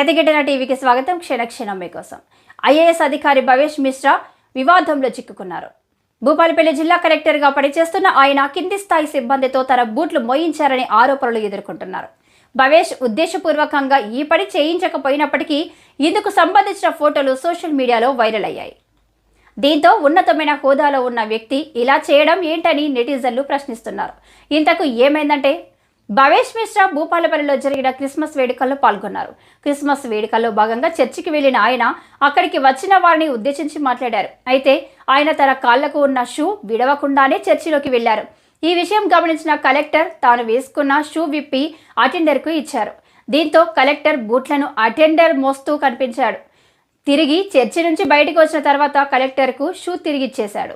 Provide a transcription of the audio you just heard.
ప్రతిఘటన టీవీకి స్వాగతం. క్షణక్షణం మీకోసం. ఐఏఎస్ అధికారి భవేష్ మిశ్రా వివాదంలో చిక్కుకున్నారు. భూపాలపల్లి జిల్లా కలెక్టర్గా పనిచేస్తున్న ఆయన కింది స్థాయి సిబ్బందితో తన బూట్లు మోయించారని ఆరోపణలు ఎదుర్కొంటున్నారు. భవేష్ ఉద్దేశపూర్వకంగా ఈ పని చేయించకపోయినప్పటికీ ఇందుకు సంబంధించిన ఫోటోలు సోషల్ మీడియాలో వైరల్ అయ్యాయి. దీంతో ఉన్నతమైన హోదాలో ఉన్న వ్యక్తి ఇలా చేయడం ఏంటని నెటిజన్లు ప్రశ్నిస్తున్నారు. ఇంతకు ఏమైందంటే భవేష్ మిశ్రా భూపాలపల్లిలో జరిగిన క్రిస్మస్ వేడుకల్లో పాల్గొన్నారు. క్రిస్మస్ వేడుకల్లో భాగంగా చర్చికి వెళ్ళిన ఆయన అక్కడికి వచ్చిన వారిని ఉద్దేశించి మాట్లాడారు. అయితే ఆయన తన కాళ్ళకు ఉన్న షూ విడవకుండానే చర్చిలోకి వెళ్ళారు ఈ విషయం గమనించిన కలెక్టర్ తాను వేసుకున్న షూ విప్పి అటెండర్కు ఇచ్చారు. దీంతో కలెక్టర్ బూట్లను అటెండర్ మోస్తూ కనిపించాడు. తిరిగి చర్చి నుంచి బయటకు వచ్చిన తర్వాత కలెక్టర్కు షూ తిరిగిచ్చేశాడు